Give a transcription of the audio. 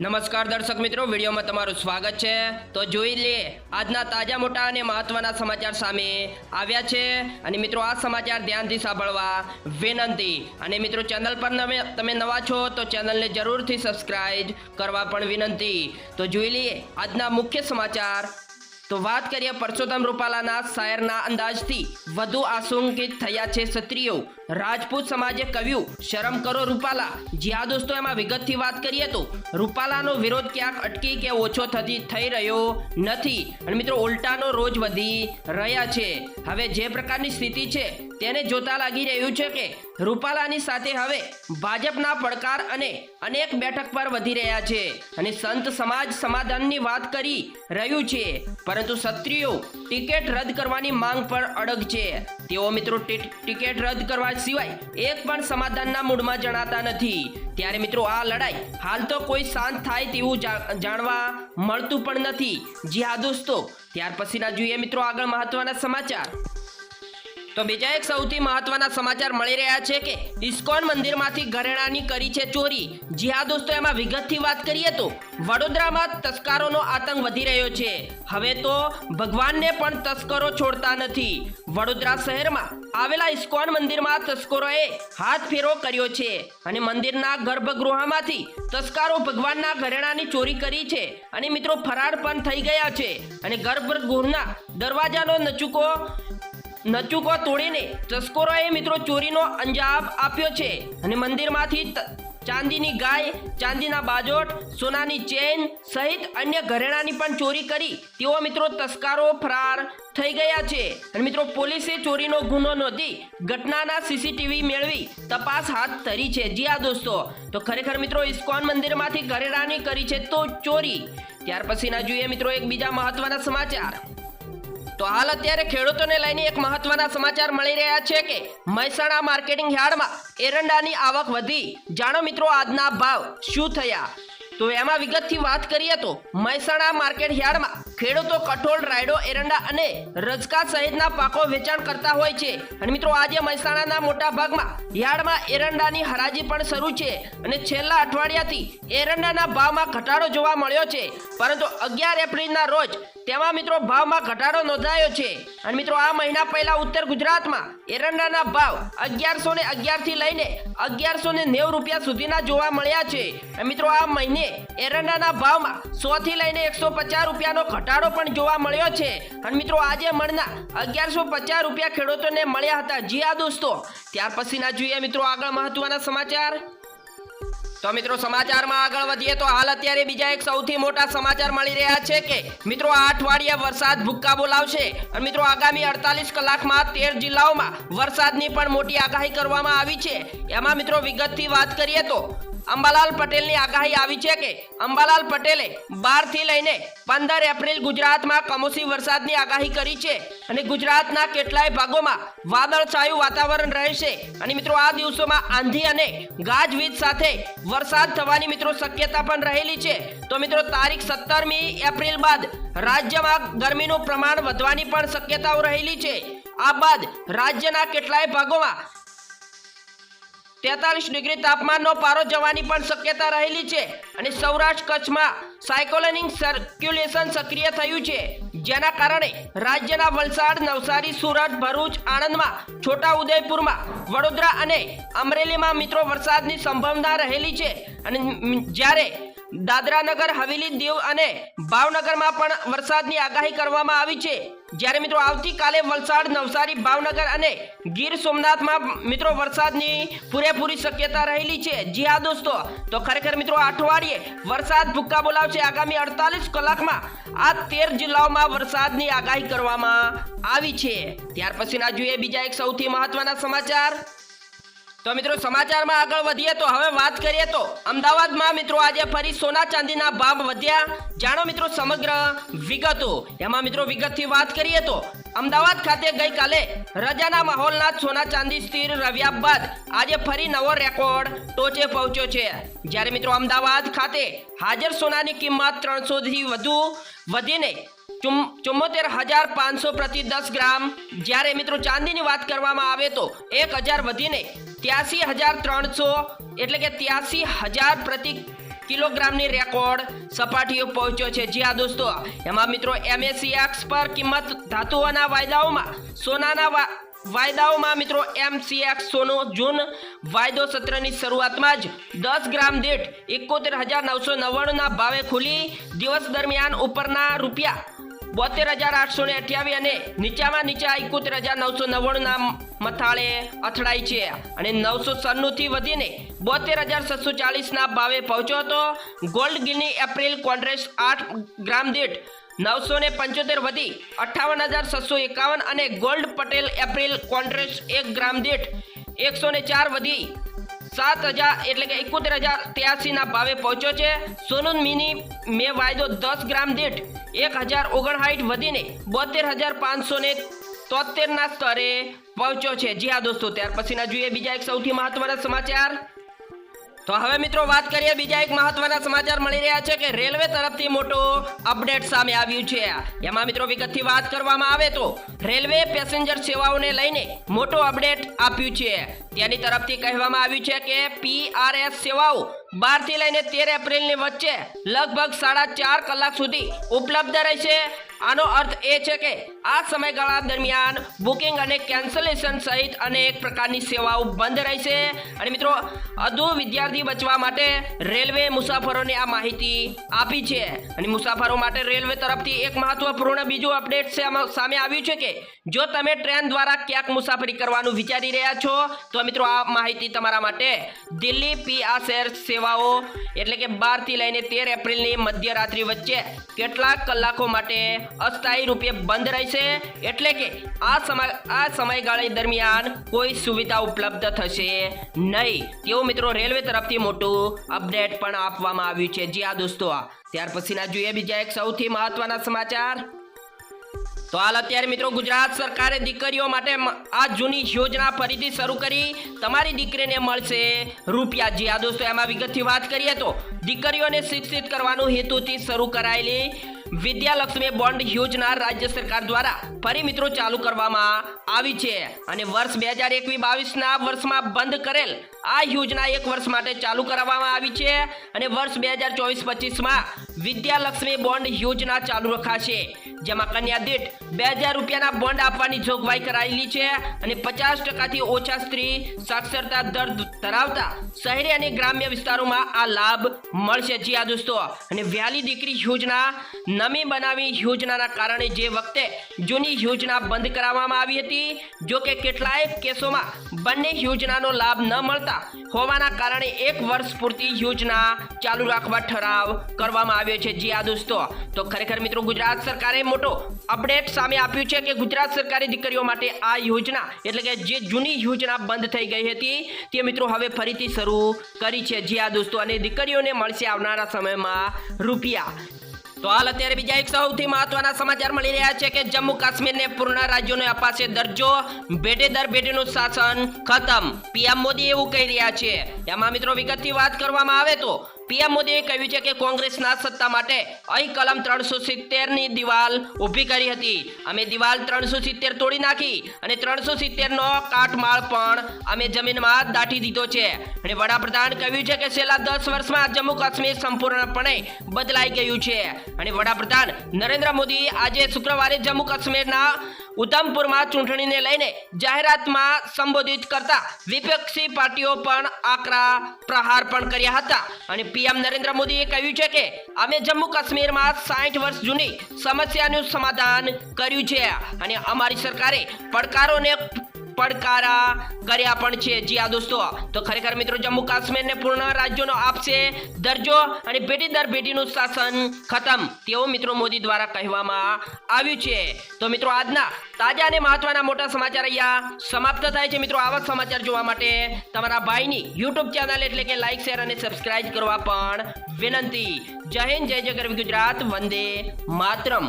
નમસ્કાર દર્શક મિત્રો, વિડીયોમાં તમારું સ્વાગત છે. તો જોઈ લે આજના તાજા મોટા અને મહત્વના સમાચાર સામે આવ્યા છે. અને મિત્રો, આ સમાચાર ધ્યાનથી સાંભળવા વિનંતી. અને મિત્રો, ચેનલ પર તમે નવા છો, તો ચેનલને જરૂરથી સબસ્ક્રાઇબ કરવા પણ વિનંતી. તો જોઈ લઈએ, આજના મુખ્ય સમાચાર તો વાત કરીએ પરસોત્તમ રૂપાલાના શાયરના અંદાજથી. વધુ આશંકિત થયા છે ક્ષત્રિયો. રાજપૂત સમાજે કહ્યું, શરમ કરો રૂપાલા. જ્યાં દોસ્તો, એમાં વિગતથી વાત કરીએ તો રૂપાલાનો વિરોધ ક્યાંક અટકી કે ઓછો થતી થઈ રહ્યો નથી. અને મિત્રો, ઉલટાનો રોજ વધી રહ્યા છે. હવે જે પ્રકારની સ્થિતિ છે, તેને જોતા લાગી રહ્યું છે કે રૂપાલાની સાથે હવે ભાજપના પડકાર અને અનેક બેઠક પર વધી રહ્યા છે અને સંત સમાજ સમાધાનની વાત કરી રહ્યું છે. પરંતુ ક્ષત્રિયો ટિકિટ રદ કરવાની માંગ પર અડગ છે. તેઓ મિત્રો ટિકિટ રદ કરવા સિવાય એક પણ સમાધાનના મૂડમાં જણાતા નથી. ત્યારે મિત્રો આ લડાઈ હાલ તો કોઈ શાંત થાય તેવું જાણવા મળતું પણ નથી. જી હા દોસ્તો, ત્યાર પછીના જોઈએ મિત્રો આગળ મહત્વના સમાચાર. તો બીજા એક સૌથી મહત્વના સમાચાર મળી રહ્યા છે કે ઇસ્કોન મંદિરમાંથી ઘરેણાની કરી છે ચોરી. જી હા દોસ્તો, એમાં વિગતથી વાત કરીએ તો વડોદરામાં તસ્કરોનો આતંક વધી રહ્યો છે. હવે તો ભગવાનને પણ તસ્કરો છોડતા નથી. વડોદરા શહેરમાં આવેલા ઇસ્કોન મંદિરમાં તસ્કરોએ હાથ ફેરો કર્યો છે અને મંદિરના ગર્ભગૃહમાંથી તસ્કરો ભગવાનના ઘરેણાની ચોરી કરી છે અને મિત્રો ફરાર પણ થઈ ગયા છે. અને ગર્ભગૃહના દરવાજાનો નચુકો નચુકો તોડીને તસ્કરોએ મિત્રો ચોરીનો અંજામ આપ્યો છે. અને મંદિરમાંથી ચાંદીની ગાય, ચાંદીના બાજોટ, સોનાની ચેન સહિત અન્ય ઘરેણાની પણ ચોરી કરી તેઓ મિત્રો તસ્કરો ફરાર થઈ ગયા છે. અને મિત્રો પોલીસે ચોરીનો ગુનો નોંધી ઘટનાના સીસીટીવી મેળવી તપાસ હાથ ધરી છે. જી હા દોસ્તો, તો ખરેખર મિત્રો ઇસ્કોન મંદિરમાંથી ઘરેણાની કરી છે તો ચોરી. ત્યાર પછીના જોઈએ મિત્રો એક બીજા મહત્વના સમાચાર. તો હાલ અત્યારે ખેડૂતોને લઈને એક મહત્વના સમાચાર મળી રહ્યા છે કે મહેસાણા માર્કેટિંગ યાર્ડમાં એરંડાની આવક વધી. જાણો મિત્રો આજના ભાવ શું થયા? તો એમાં વિગતથી વાત કરીએ તો મહેસાણા માર્કેટ યાર્ડમાં ખેડૂતો કઠોળ, રાયડો, એરંડા અને રજકા સહિતના પાકો વેચાણ કરતા હોય છે. અને મિત્રો આજે મહેસાણાના મોટા ભાગમાં યાર્ડમાં એરંડાની હરાજી પણ શરૂ છે. અને છેલ્લા અઠવાડિયાથી એરંડાના ભાવમાં ઘટાડો જોવા મળ્યો છે. પરંતુ અગિયાર એપ્રિલના રોજ તેમાં મિત્રો ભાવમાં ઘટાડો નોંધાયો છે. અને મિત્રો, આ મહિના પહેલા ઉત્તર ગુજરાતમાં એરંડાના ભાવ અગિયારસો ને અગિયારથી લઈને અગિયારસો ને નેવું રૂપિયા સુધીના જોવા મળ્યા છે. અને મિત્રો, આ મહિને એરંડાના ભાવમાં સો થી લઈને એકસો પચાસ રૂપિયાનો ઘટાડો પણ જોવા મળ્યો છે. અને મિત્રો, આજે મળના અગિયારસો પચાસ રૂપિયા ખેડૂતોને મળ્યા હતા. જી આ દોસ્તો. ત્યાર પછીના જોઈએ મિત્રો આગળ મહત્વના સમાચાર. તો મિત્રો સમાચારમાં આગળ વધીએ તો હાલ અત્યારે બીજા એક સૌથી મોટા સમાચાર મળી રહ્યા છે કે મિત્રો આ અઠવાડિયે વરસાદ ભૂક્કા બોલાવશે. અને મિત્રો આગામી અડતાલીસ કલાકમાં તેર જિલ્લાઓમાં વરસાદની પણ મોટી આગાહી કરવામાં આવી છે. એમાં મિત્રો વિગતથી વાત કરીએ તો અંબાલાલ પટેલની આગાહી આવી છે કે અંબાલાલ પટેલે બારથી લઈને પંદર એપ્રિલ ગુજરાતમાં કમોસમી વરસાદની આગાહી કરી છે અને ગુજરાતના કેટલાય ભાગોમાં વાદળછાયું વાતાવરણ રહેશે. અને મિત્રો, આ દિવસોમાં આંધી અને ગાજવીજ સાથે વરસાદ થવાની મિત્રો શક્યતા પણ રહેલી છે. તો મિત્રો, તારીખ સત્તરમી એપ્રિલ બાદ રાજ્યમાં ગરમીનું પ્રમાણ વધવાની પણ શક્યતાઓ રહેલી છે. આ બાદ રાજ્યના કેટલાય ભાગોમાં તેતાલીસ ડિગ્રી તાપમાનનો પારો જવાની પણ શક્યતા રહેલી છે અને સૌરાષ્ટ્ર કચ્છમાં સાયકોલેનિંગ સર્ક્યુલેશન સક્રિય થયું છે. જેના કારણે રાજ્યના વલસાડ, નવસારી, સુરત, ભરૂચ, આણંદમાં છોટા ઉદયપુરમાં વડોદરા અને અમરેલીમાં મિત્રો વરસાદની સંભાવના રહેલી છે. અને જ્યારે દાદરાનગર, હવેલી, દીવ અને ભાવનગરમાં પણ વરસાદની આગાહી કરવામાં આવી છે. જ્યારે મિત્રો આવતીકાલે વલસાડ, નવસારી, ભાવનગર અને ગીર સોમનાથમાં મિત્રો વરસાદની પૂરેપૂરી શક્યતા રહેલી છે. જી હા દોસ્તો, તો ખરેખર મિત્રો અઠવાડિયે વરસાદ ભૂક્કા બોલાવશે. આગામી અડતાલીસ કલાકમાં આ તેર જિલ્લાઓમાં વરસાદની આગાહી કરવામાં આવી છે. ત્યાર પછીના જોઈએ બીજા એક સૌથી મહત્વના સમાચાર. તો મિત્રો સમાચારમાં આગળ વધીએ તો હવે વાત કરીએ તો અમદાવાદમાં મિત્રો આજે ફરી સોના ચાંદીના ભાવ વધ્યા. જાણો મિત્રો સમગ્ર વિગતો. એમાં મિત્રો વિગતથી વાત કરીએ તો અમદાવાદ ખાતે ગઈકાલે રજાના માહોલના સોના ચાંદી સ્થિર રહ્યા બાદ આજે ફરી નવો રેકોર્ડ ટોચે પહોંચ્યો છે. જ્યારે મિત્રો અમદાવાદ ખાતે હાજર સોનાની કિંમત ત્રણસોથી વધુ વધીને ચુમ્મોતેર હજાર પાંચસો પ્રતિ દસ ગ્રામ. જ્યારે મિત્રો ચાંદીની વાત કરવામાં આવે તો એક હજાર વધીને ત્યાસી હજાર ત્રણસો, એટલે કે ત્યાસી હજાર પ્રતિ કિલોગ્રામની રેકોર્ડ સપાટીઓ પહોંચ્યો છે. જી હા દોસ્તો, એમાં મિત્રો એમએસીએક્સ પર કિંમત ધાતુઓના વાયદાઓમાં, સોનાના વાયદાઓમાં મિત્રો એમસીએક્સ સોનો જૂન વાયદો સત્રની શરૂઆતમાં જ દસ ગ્રામ દીઠ એકોતેર હજાર નવસો નવ્વાણુંના ભાવે ખુલી. દિવસ દરમિયાન ઉપરના રૂપિયા બોતેર હજાર આઠસો ને અઠ્યાવીસ અને નીચામાં નીચા એકોતેર હજાર નવસો નવ્વાણુંના મથાળે અથડાઈ છે. અને નવસો સન્નુથી વધીને બોતેર હજાર છસો ચાલીસના ભાવે પહોંચ્યો હતો. ગોલ્ડ ગીની એપ્રિલ કોન્ટ્રેક્ટ આઠ ગ્રામ દીઠ નવસો ને પંચોતેર વધી અઠ્ઠાવન હજાર છસો એકાવન અને ગોલ્ડ પટેલ એપ્રિલ કોન્ટ્રેક્ટ એક ગ્રામ દીઠ એકસો ને ચાર વધી સાત હજાર એટલે કે એકોતેર હજાર ત્યાસીના ભાવે પહોંચ્યો છે. સોનું મિની મે વાયદો દસ ગ્રામ દીઠ એક હજાર ઓગણસાઠ વધીને બોતેર હજાર પાંચસો ને તોતેરના સ્તરે પહોંચ્યો છે. જી હા દોસ્તો, ત્યાર પછીના જોઈએ બીજા એક સૌથી મહત્વના સમાચાર. તો હવે મિત્રો વાત કરીએ બીજા એક મહત્વના સમાચાર મળી રહ્યા છે કે રેલવે તરફથી મોટો અપડેટ સામે આવ્યું છે. એમાં મિત્રો વિગતથી વાત કરવામાં આવે તો રેલવે પેસેન્જર સેવાઓને લઈને મોટો અપડેટ આપ્યું છે. તેની તરફથી કહેવામાં આવ્યું છે કે પીઆરએસ સેવાઓ બારથી લઈને તેર એપ્રિલની વચ્ચે લગભગ સાડા ચાર કલાક સુધી ઉપલબ્ધ રહેશે. આનો અર્થ એ છે કે આ સમયગાળા દરમિયાન બુકિંગ અને કેન્સલેશન સહિત અનેક પ્રકારની સેવાઓ બંધ રહેશે. અને મિત્રો, અધુ વિદ્યાર્થી બચવા માટે રેલવે મુસાફરોને આ માહિતી આપી છે. અને મુસાફરો માટે રેલવે તરફથી એક મહત્વપૂર્ણ બીજું અપડેટ સામે- આવ્યું છે કે જો તમે ટ્રેન દ્વારા ક્યાંક મુસાફરી કરવાનું વિચારી રહ્યા છો, તો મિત્રો આ માહિતી તમારા માટે દિલ્હી પી આ શહેર સેવાઓ એટલે કે બારથી લઈને તેર એપ્રિલની મધ્યરાત્રિ વચ્ચે કેટલાક કલાકો માટે અસ્થાયી રૂપે બંધ રહેશે એટલે કે આ સમય આ સમયગાળા દરમિયાન કોઈ સુવિધા ઉપલબ્ધ થશે નહીં. તેવું મિત્રો, રેલવે તરફથી મોટું અપડેટ પણ આપવામાં આવ્યું છે. જી આ દોસ્તો ત્યાર પછીના જોઈએ બીજા એક સૌથી મહત્વના સમાચાર. તો હાલ અત્યારે મિત્રો, ગુજરાત સરકારે દીકરીઓ માટે આ જૂની યોજના ફરીથી શરૂ કરી. તમારી દીકરીને મળશે રૂપિયા. જી આ દોસ્તો, એમાં વિગતથી વાત કરીએ તો દીકરીઓને શિક્ષિત કરવાનું હેતુથી શરૂ કરાયેલી વિદ્યાલક્ષ્મી બોન્ડ યોજના રાજ્ય સરકાર દ્વારા ફરી મિત્રો ચાલુ કરવામાં આવી છે. અને વર્ષ બે હજાર એકવીસ બાવીસના વર્ષમાં બંધ કરેલ આ યોજના એક વર્ષ માટે ચાલુ કરાવવામાં આવી છે. અને વર્ષ બે હજાર ચોવીસ પચીસમાં વિદ્યાલક્ષ્મી બોન્ડ યોજના ચાલુ રખાશે, જેમાં કન્યા દીઠ બે હજાર રૂપિયાના બોન્ડ આપવાની જોગવાઈ કરાયેલી છે અને પચાસ ટકાથી ઓછા સ્ત્રી સાક્ષરતા દર ધરાવતા શહેરી અને ગ્રામ્ય વિસ્તારોમાં આ લાભ મળશે. જી આ દોસ્તો, અને વ્યાલી દીકરી યોજના નમી બનાવી યોજનાના કારણે જે વખતે જૂની યોજના બંધ કરાવવામાં આવી હતી, જો કે કેટલાય કેસોમાં બંને યોજનાનો લાભ ન મળતા હોવાના કારણે એક વર્ષ પૂરતી યોજના ચાલુ રાખવા ઠરાવ કરવામાં આવ્યો છે. જી આ દોસ્તો. તો ખરેખર મિત્રો ગુજરાત સરકારે મોટો અપડેટ સામે આપ્યું છે કે ગુજરાત સરકારે દીકરીઓ માટે આ યોજના એટલે કે જે જૂની યોજના બંધ થઈ ગઈ હતી, તે મિત્રો હવે ફરીથી શરૂ કરી છે. જી આ દોસ્તો, અને દીકરીઓને મળશે આવનારા સમયમાં રૂપિયા. તો હાલ અત્યારે બીજા એક સૌથી મહત્વના સમાચાર મળી રહ્યા છે કે જમ્મુ કાશ્મીરને પૂર્ણ રાજ્યોને અપાશે દરજ્જો. ભેટે દર ભેટેનું શાસન ખતમ. પીએમ મોદી એવું કહી રહ્યા છે. એમાં મિત્રો વિગતથી વાત કરવામાં આવે તો પીએમ મોદીએ કહ્યું છે કે કોંગ્રેસના સત્તા માટે અહીં કલમ ત્રણસો સિત્તેરની દિવાલ ઊભી કરી હતી. અમે દિવાલ ત્રણસો સિત્તેર તોડી નાખી અને ત્રણસો સિત્તેરનો કાટમાળ પણ અમે જમીનમાં દાટી દીધો છે. અને વડાપ્રધાન કહ્યું છે કે છેલ્લા દસ વર્ષમાં જમ્મુ કાશ્મીર સંપૂર્ણપણે બદલાઈ ગયું છે. અને વડાપ્રધાન નરેન્દ્ર મોદી આજે શુક્રવારે જમ્મુ કાશ્મીરના ઉધમપુરમાં ચૂંટણીને લઈને જાહેરાતમાં સંબોધિત કરતા વિપક્ષી પાર્ટીઓ પણ આકરા પ્રહાર પણ કર્યા હતા. અને પીએમ નરેન્દ્ર મોદીએ કહ્યું છે કે અમે જમ્મુ કાશ્મીરમાં સાઠ વર્ષ જૂની સમસ્યાનું સમાધાન કર્યું છે અને અમારી સરકારે પડકારોને પડકારા કર્યા પણ છે. જી આ દોસ્તો. તો ખરેખર મિત્રો જમ્મુ કાશ્મીરને પૂર્ણ રાજ્યનો આપશે. દરજ્જો અને પેઢી દર પેઢીનું શાસન ખતમ, તેવું મિત્રો મોદી દ્વારા કહેવામાં આવ્યું છે. તો મિત્રો આજના તાજા અને મહત્વના મોટા સમાચાર અહીંયા સમાપ્ત થાય છે. મિત્રો આવા સમાચાર જોવા માટે તમારા ભાઈની યુટ્યુબ ચેનલ એટલે કે લાઈક, શેર અને સબસ્ક્રાઇબ કરવા પણ વિનંતી. જય હિન્દ, જય ગરવી ગુજરાત, વંદે માતરમ.